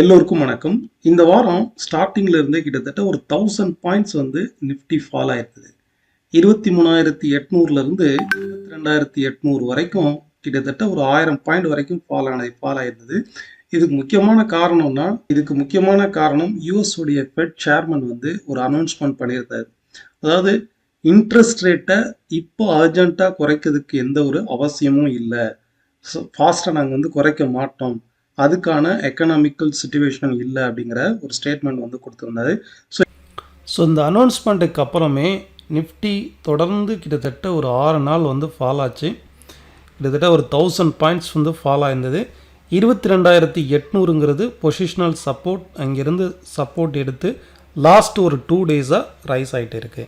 எல்லோருக்கும் வணக்கம். இந்த வாரம் ஸ்டார்டிங்கில் இருந்தே கிட்டத்தட்ட ஒரு தௌசண்ட் பாயிண்ட்ஸ் வந்து நிஃப்டி ஃபால் ஆயிருக்குது. இருபத்தி மூணாயிரத்தி எட்நூறுலேருந்து இருபத்தி ரெண்டாயிரத்தி எட்நூறு வரைக்கும் கிட்டத்தட்ட ஒரு ஆயிரம் பாயிண்ட் வரைக்கும் ஃபால் ஆனது ஃபால் ஆயிருந்தது. இதுக்கு முக்கியமான காரணம்னா இதுக்கு முக்கியமான காரணம் யூஎஸ் உடைய ஃபெட் சேர்மன் வந்து ஒரு அனௌன்ஸ்மெண்ட் பண்ணியிருந்தாரு அதாவது இன்ட்ரெஸ்ட் ரேட்டை இப்போ அர்ஜென்ட்டாக குறைக்கிறதுக்கு எந்த ஒரு அவசியமும் இல்லை. ஸோ ஃபாஸ்ட்டாக நாங்கள் வந்து குறைக்க மாட்டோம். அதுக்கான எக்கனாமிக்கல் சுச்சுவேஷன் இல்லை அப்படிங்கிற ஒரு ஸ்டேட்மெண்ட் வந்து கொடுத்துருந்தாரு. ஸோ ஸோ இந்த அனௌன்ஸ்மெண்ட்டுக்கு அப்புறமே நிஃப்டி தொடர்ந்து கிட்டத்தட்ட ஒரு ஆறு நாள் வந்து ஃபால் ஆச்சு. கிட்டத்தட்ட ஒரு தௌசண்ட் பாயிண்ட்ஸ் வந்து ஃபால் ஆயிருந்தது. இருபத்தி ரெண்டாயிரத்தி எட்நூறுங்கிறது பொசிஷனல் சப்போர்ட் அங்கேருந்து சப்போர்ட் எடுத்து லாஸ்ட் ஒரு டூ டேஸாக ரைஸ் ஆகிட்டு இருக்கு.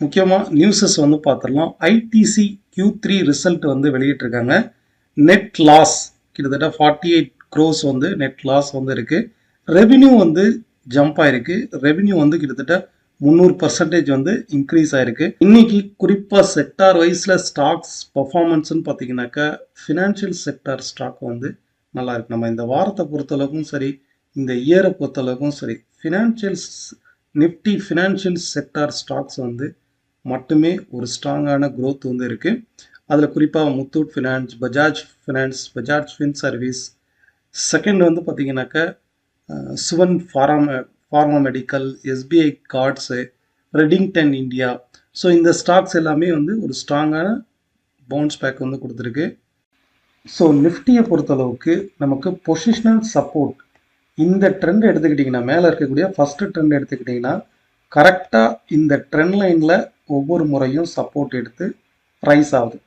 முக்கியமாக நியூஸஸ் வந்து பார்த்துடலாம். ஐடிசி Q3 த்ரீ ரிசல்ட் வந்து வெளியிட்டிருக்காங்க. நெட் லாஸ் கிட்டத்தட்ட ஃபார்ட்டி எயிட் க்ரோஸ் வந்து நெட் லாஸ் வந்து இருக்குது ரெவின்யூ வந்து ஜம்ப் ஆயிருக்கு. ரெவின்யூ வந்து கிட்டத்தட்ட முந்நூறு பர்சன்டேஜ் வந்து இன்க்ரீஸ் ஆயிருக்கு. இன்னைக்கு குறிப்பாக செக்டார் வைஸில் ஸ்டாக்ஸ் பர்ஃபார்மன்ஸ்னு பார்த்தீங்கன்னாக்கா ஃபினான்ஷியல் செக்டார் ஸ்டாக் வந்து நல்லா இருக்கு. நம்ம இந்த வாரத்தை பொறுத்தளவுக்கும் சரி இந்த இயரை பொறுத்தளவுக்கும் சரி financial Nifty financial sector stocks வந்து மட்டுமே ஒரு ஸ்ட்ராங்கான க்ரோத் வந்து இருக்குது அதில் குறிப்பாக Muthoot finance Bajaj finance Bajaj fin service second வந்து பார்த்தீங்கன்னாக்கா Suven pharma pharma medical SBI cards Redington India so இந்த ஸ்டாக்ஸ் எல்லாமே வந்து ஒரு ஸ்ட்ராங்கான பவுன்ஸ் பேக் வந்து கொடுத்துருக்கு. ஸோ நிஃப்டியை பொறுத்தளவுக்கு நமக்கு பொசிஷனல் சப்போர்ட் இந்த ட்ரெண்ட் எடுத்துக்கிட்டிங்கன்னா மேலே இருக்கக்கூடிய ஃபஸ்ட்டு ட்ரெண்ட் எடுத்துக்கிட்டிங்கன்னா கரெக்டாக இந்த ட்ரெண்ட் லைனில் ஒவ்வொரு முறையும் சப்போர்ட் எடுத்து ரைஸ் ஆகுது.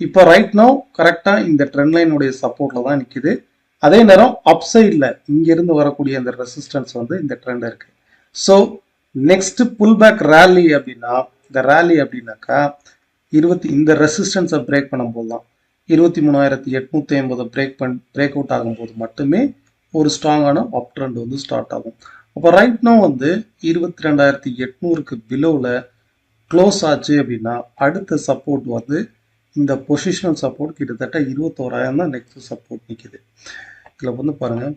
இப்போ ரைட் நோ கரெக்டாக இந்த ட்ரெண்ட் லைனுடைய சப்போர்ட்டில் தான் நிற்கிது அதே நேரம் அப் சைடில் இங்கேருந்து வரக்கூடிய அந்த ரெசிஸ்டன்ஸ் வந்து இந்த ட்ரெண்ட் இருக்குது so next pull back rally அப்படின்னா இந்த ரேலி அப்படின்னாக்கா இருபத்தி இந்த ரெசிஸ்டன்ஸை பிரேக் பண்ணும்போது தான். இருபத்தி மூணாயிரத்தி எட்நூற்றி ஐம்பதை பிரேக் பண் பிரேக் அவுட் ஆகும்போது மட்டுமே ஒரு ஸ்ட்ராங்கான அப் ட்ரெண்ட் வந்து ஸ்டார்ட் ஆகும். அப்போ ரைட் நோ வந்து இருபத்தி ரெண்டாயிரத்தி எட்நூறுக்கு பிலோவில் க்ளோஸ் ஆச்சு அப்படின்னா அடுத்த சப்போர்ட் வந்து இந்த பொசிஷனல் சப்போர்ட் கிட்டத்தட்ட இருபத்தோராயிரம் தான் நெக்ஸ்ட் சப்போர்ட் நிற்கிது இதில் வந்து பாருங்கள்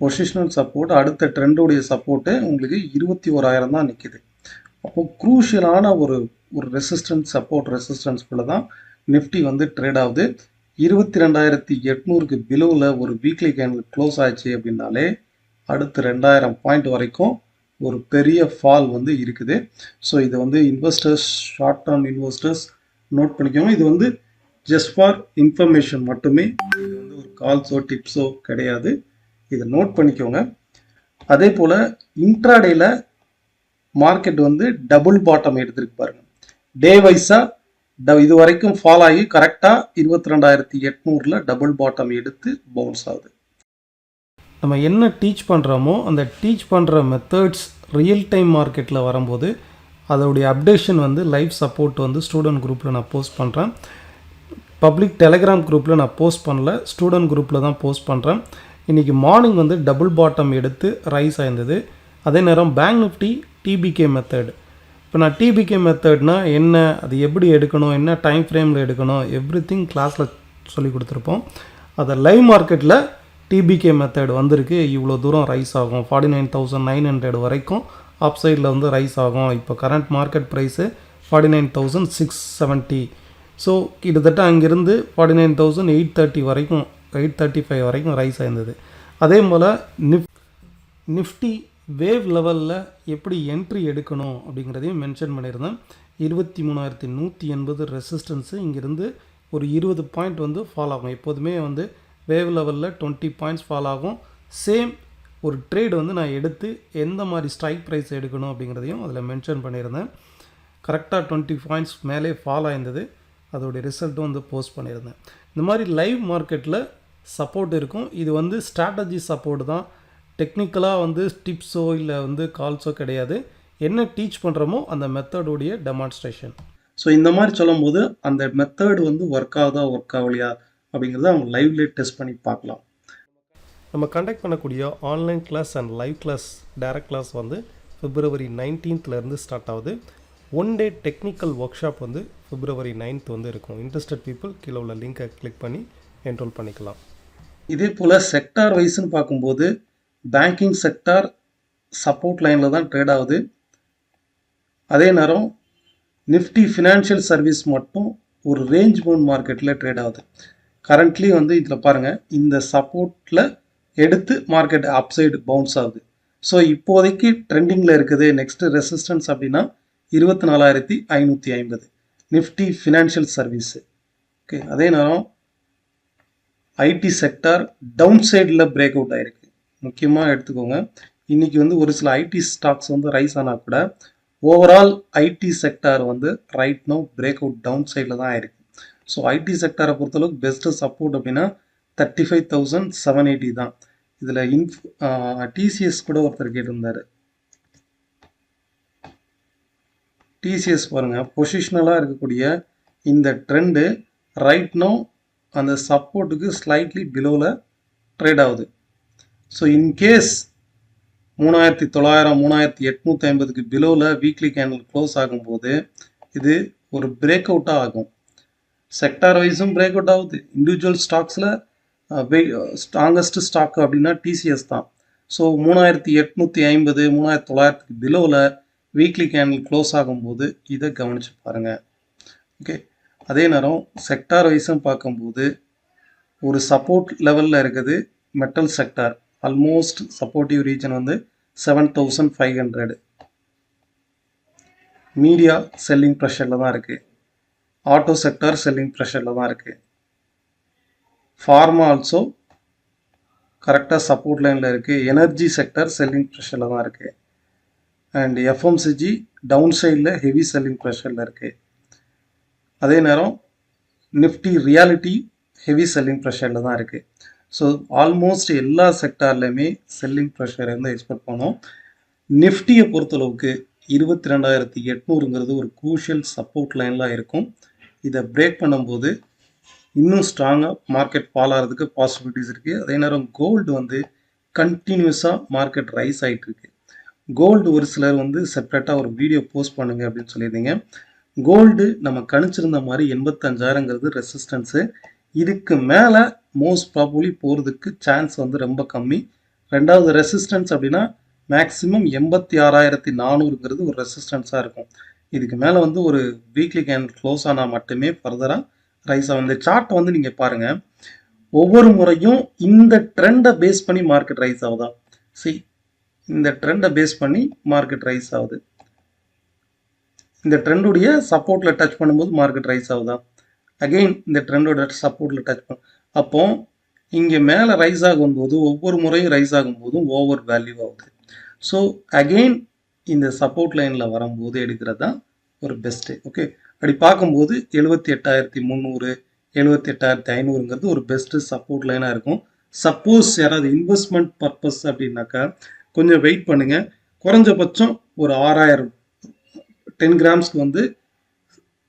பொசிஷனல் சப்போர்ட் அடுத்த ட்ரெண்டுடைய சப்போர்ட்டு உங்களுக்கு இருபத்தி ஓராயிரம் தான் நிற்கிது அப்போது குரூஷியலான ஒரு ஒரு ரெசிஸ்டன்ஸ் சப்போர்ட் ரெசிஸ்டன்ஸ்குள்ளே தான் நிஃப்டி வந்து ட்ரேட் ஆகுது. இருபத்தி ரெண்டாயிரத்தி எட்நூறுக்கு பிலோவில் ஒரு வீக்லி கேண்டில் க்ளோஸ் ஆச்சு அப்படின்னாலே அடுத்து ரெண்டாயிரம் பாயிண்ட் வரைக்கும் ஒரு பெரிய ஃபால் வந்து இருக்குது. ஸோ இது வந்து investors short term investors note பண்ணிக்கோங்க. இது வந்து ஜஸ்ட் ஃபார் இன்ஃபர்மேஷன் மட்டுமே. இது வந்து ஒரு கால்ஸோ டிப்ஸோ கிடையாது. இதை நோட் பண்ணிக்கோங்க. அதே போல் இன்ட்ராடேயில் மார்க்கெட் வந்து டபுள் பாட்டம் எடுத்திருக்கு பாருங்க. டே வைஸாக இது வரைக்கும் ஃபால் ஆகி கரெக்டாக இருபத்தி ரெண்டாயிரத்தி எட்நூறில் டபுள் பாட்டம் எடுத்து பவுன்ஸ் ஆகுது. நம்ம என்ன டீச் பண்ணுறோமோ அந்த டீச் பண்ணுற மெத்தட்ஸ் ரியல் டைம் மார்க்கெட்டில் வரும்போது அதோடைய அப்டேஷன் வந்து லைவ் சப்போர்ட் வந்து ஸ்டூடெண்ட் குரூப்பில் நான் போஸ்ட் பண்ணுறேன் பப்ளிக் டெலகிராம் குரூப்பில் நான் போஸ்ட் பண்ணல ஸ்டூடெண்ட் குரூப்பில் தான் போஸ்ட் பண்ணுறேன் இன்றைக்கி மார்னிங் வந்து டபுள் பாட்டம் எடுத்து ரைஸ் ஆயிருந்தது. அதே நேரம் பேங்க் நிஃப்டி டிபிகே மெத்தட் இப்போ நான் டிபிகே மெத்தட்னா என்ன அது எப்படி எடுக்கணும் என்ன டைம் ஃப்ரேமில் எடுக்கணும் எவ்ரி திங் கிளாஸில் சொல்லி கொடுத்துருப்போம். அதை லைவ் மார்க்கெட்டில் டிபிகே மெத்தட் வந்திருக்கு. இவ்வளோ தூரம் ரைஸ் ஆகும். Forty nine thousand nine hundred வரைக்கும் அப் சைடில் வந்து ரைஸ் ஆகும். இப்போ current market price forty nine thousand six seventy so கிட்டத்தட்ட அங்கேருந்து forty nine thousand eight thirty வரைக்கும் எயிட் தேர்ட்டி ஃபைவ் வரைக்கும் ரைஸ் ஆயிருந்தது. அதே போல் நிஃப் நிஃப்டி வேவ் லெவலில் எப்படி என்ட்ரி எடுக்கணும் அப்படிங்கிறதையும் மென்ஷன் பண்ணியிருந்தேன். இருபத்தி மூணாயிரத்தி நூற்றி எண்பது ரெசிஸ்டன்ஸு இங்கேருந்து ஒரு இருபது பாயிண்ட் வந்து ஃபால் ஆகும். எப்போதுமே வந்து வேவ் லெவலில் டுவெண்ட்டி பாயிண்ட்ஸ் ஃபால் ஆகும். சேம் ஒரு ட்ரேடு வந்து நான் எடுத்து எந்த மாதிரி ஸ்ட்ரைக் ப்ரைஸ் எடுக்கணும் அப்படிங்கிறதையும் அதில் மென்ஷன் பண்ணியிருந்தேன். கரெக்டாக டுவெண்ட்டி பாயிண்ட்ஸ் மேலே ஃபால் ஆயிருந்தது. அதோடைய ரிசல்ட்டும் வந்து போஸ்ட் பண்ணியிருந்தேன். இந்த மாதிரி லைவ் மார்க்கெட்டில் சப்போர்ட் இருக்கும். இது வந்து ஸ்ட்ராட்டஜி சப்போர்ட் தான். டெக்னிக்கலாக வந்து டிப்ஸோ இல்லை வந்து கால்ஸோ கிடையாது. என்ன டீச் பண்ணுறோமோ அந்த மெத்தடோடைய டெமான்ஸ்ட்ரேஷன் ஸோ இந்த மாதிரி சொல்லும்போது அந்த மெத்தட் வந்து ஒர்க் ஆகுதா ஒர்க் ஆகலையா அப்படிங்கிறத அவங்க லைவ்லேயே டெஸ்ட் பண்ணி பார்க்கலாம். நம்ம கண்டக்ட் பண்ணக்கூடிய online class and live class direct class வந்து பிப்ரவரி நைன்டீன்த்லேருந்து ஸ்டார்ட் ஆகுது. One day technical workshop வந்து பிப்ரவரி நைன்த் வந்து இருக்கும். இன்ட்ரெஸ்டட் பீப்புள் கீழே உள்ள லிங்கை கிளிக் பண்ணி என்ரோல் பண்ணிக்கலாம். இதே போல் செக்டார் வைஸ்ன்னு பார்க்கும்போது பேங்கிங் செக்டார் சப்போர்ட் லைனில் தான் ட்ரேட் ஆகுது. அதே நேரம் நிஃப்டி ஃபினான்ஷியல் சர்வீஸ் மட்டும் ஒரு ரேஞ்ச் பவுண்ட் மார்க்கெட்டில் ட்ரேட் ஆகுது. கரண்ட்லி வந்து இதில் பாருங்கள் இந்த சப்போர்ட்டில் எடுத்து மார்க்கெட் அப்சைடு பவுன்ஸ் ஆகுது. ஸோ இப்போதைக்கு ட்ரெண்டிங்கில் இருக்குது. நெக்ஸ்ட் ரெசிஸ்டன்ஸ் அப்படின்னா இருபத்தி நாலாயிரத்தி ஐநூற்றி ஐம்பது. நிஃப்டி ஃபினான்ஷியல் சர்வீஸு ஓகே அதே நேரம் ஐடி செக்டார் டவுன் சைடில் பிரேக் அவுட் ஆகிருக்கு முக்கியமாக எடுத்துக்கோங்க. இன்னைக்கு வந்து ஒரு சில ஐடி ஸ்டாக்ஸ் வந்து ரைஸ் ஆனால் கூட ஓவரால் ஐடி செக்டார் வந்து right no break out down சைடில் தான் ஆயிருக்கு. ஸோ ஐடி செக்டாரை பொறுத்தளவுக்கு பெஸ்ட்டு சப்போர்ட் அப்படின்னா thirty five thousand seven eighty தான். இதில் இன்ஃப் டிசிஎஸ் கூட ஒருத்தர் கேட்டிருந்தாரு. டிசிஎஸ் பாருங்க பொசிஷ்னலாக இருக்கக்கூடிய இந்த ட்ரெண்டு ரைட் நோ அந்த சப்போர்ட்டுக்கு ஸ்லைட்லி பிலோவில் ட்ரேட் ஆகுது. ஸோ இன்கேஸ் மூணாயிரத்தி தொள்ளாயிரம் மூணாயிரத்தி எட்நூற்றி ஐம்பதுக்கு பிலோவில் வீக்லி கேண்டில் க்ளோஸ் ஆகும்போது இது ஒரு பிரேக் அவுட்டாக ஆகும். செக்டார் வைஸும் பிரேக் அவுட் ஆகுது இண்டிவிஜுவல் ஸ்டாக்ஸில் ஸ்ட்ராங்கஸ்ட் ஸ்டாக் அப்படின்னா டிசிஎஸ் தான். ஸோ மூணாயிரத்தி எட்நூற்றி ஐம்பது மூணாயிரத்தி தொள்ளாயிரத்துக்கு பிலோவில் வீக்லி கேண்டில் க்ளோஸ் ஆகும்போது இதை கவனித்து பாருங்கள் ஓகே அதே நேரம் செக்டார் வைஸும் பார்க்கும்போது ஒரு சப்போர்ட் லெவலில் இருக்குது metal sector almost supportive region வந்து seven thousand five hundred media selling ப்ரெஷரில் தான் இருக்குது ஆட்டோ செக்டார் செல்லிங் ப்ரெஷரில் தான் இருக்குது ஃபார்மா ஆல்சோ கரெக்டாக சப்போர்ட் லைனில் இருக்குது எனர்ஜி செக்டர் செல்லிங் ப்ரெஷரில் தான் இருக்குது அண்ட் எஃப்எம்சிஜி டவுன் சைடில் ஹெவி செல்லிங் ப்ரெஷரில் இருக்குது அதே நேரம் நிஃப்டி ரியாலிட்டி ஹெவி செல்லிங் ப்ரெஷரில் தான் இருக்குது ஸோ ஆல்மோஸ்ட் எல்லா செக்டார்லையுமே செல்லிங் ப்ரெஷரை வந்து எக்ஸ்பெக்ட் பண்ணோம். நிஃப்டியை பொறுத்தளவுக்கு இருபத்தி ரெண்டாயிரத்தி எட்நூறுங்கிறது ஒரு க்ரூஷியல் சப்போர்ட் லைனில் இருக்கும். இதை பிரேக் பண்ணும்போது இன்னும் ஸ்ட்ராங்காக மார்க்கெட் ஃபால் ஆகிறதுக்கு பாசிபிலிட்டிஸ் இருக்குது அதே நேரம் கோல்டு வந்து கண்டினியூஸாக மார்க்கெட் ரைஸ் ஆகிட்டு இருக்கு. கோல்டு ஒரு சிலர் வந்து செப்பரேட்டாக ஒரு வீடியோ போஸ்ட் பண்ணுங்க அப்படின்னு சொல்லியிருந்தீங்க. கோல்டு நம்ம கணிச்சிருந்த மாதிரி எண்பத்தஞ்சாயிரங்கிறது ரெசிஸ்டன்ஸு இதுக்கு மேலே மோஸ்ட் ப்ராபப்ளி போகிறதுக்கு சான்ஸ் வந்து ரொம்ப கம்மி. ரெண்டாவது ரெசிஸ்டன்ஸ் அப்படின்னா மேக்ஸிமம் எண்பத்தி ஆறாயிரத்தி நானூறுங்கிறது ஒரு ரெசிஸ்டன்ஸாக இருக்கும். இதுக்கு மேலே வந்து ஒரு வீக்லி கேன் க்ளோஸ் ஆனால் மட்டுமே ஃபர்தராக ரைஸ் வந்து இந்த சார்ட் வந்து நீங்கள் பாருங்கள் ஒவ்வொரு முறையும் இந்த ட்ரெண்டை பேஸ் பண்ணி மார்க்கெட் ரைஸ் ஆகுதா? சி இந்த ட்ரெண்டை பேஸ் பண்ணி மார்க்கெட் ரைஸ் ஆகுது. இந்த ட்ரெண்டுடைய சப்போர்ட்டில் டச் பண்ணும்போது மார்க்கெட் ரைஸ் ஆகுதா? அகெயின் இந்த ட்ரெண்டோட சப்போர்ட்டில் டச் பண்ண அப்போ இங்கே மேலே ரைஸ் ஆகும்போது ஒவ்வொரு முறையும் ரைஸ் ஆகும்போதும் ஓவர் வேல்யூ ஆகுது. ஸோ அகெயின் இந்த சப்போர்ட் லைனில் வரும்போது எடுக்கிறது தான் ஒரு பெஸ்ட்டு ஓகே அப்படி பார்க்கும்போது எழுபத்தி எட்டாயிரத்தி முந்நூறு எழுபத்தி எட்டாயிரத்தி ஐநூறுங்கிறது ஒரு பெஸ்ட்டு சப்போர்ட் லைனாக இருக்கும். சப்போஸ் யாராவது இன்வெஸ்ட்மெண்ட் பர்பஸ் அப்படின்னாக்கா கொஞ்சம் வெயிட் பண்ணுங்கள் குறைஞ்சபட்சம் ஒரு ஆறாயிரம் டென் கிராம்ஸ்க்கு வந்து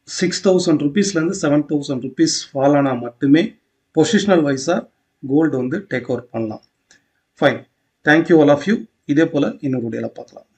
சிக்ஸ் தௌசண்ட் ருபீஸ்லேருந்து செவன் தௌசண்ட் ருபீஸ் ஃபால் ஆனால் மட்டுமே பொசிஷனல் வைஸாக கோல்டு வந்து டேக் ஓவர் பண்ணலாம். Fine thank you all of you இதே போல் இன்னொரு வீடியோவில் பார்க்கலாம்.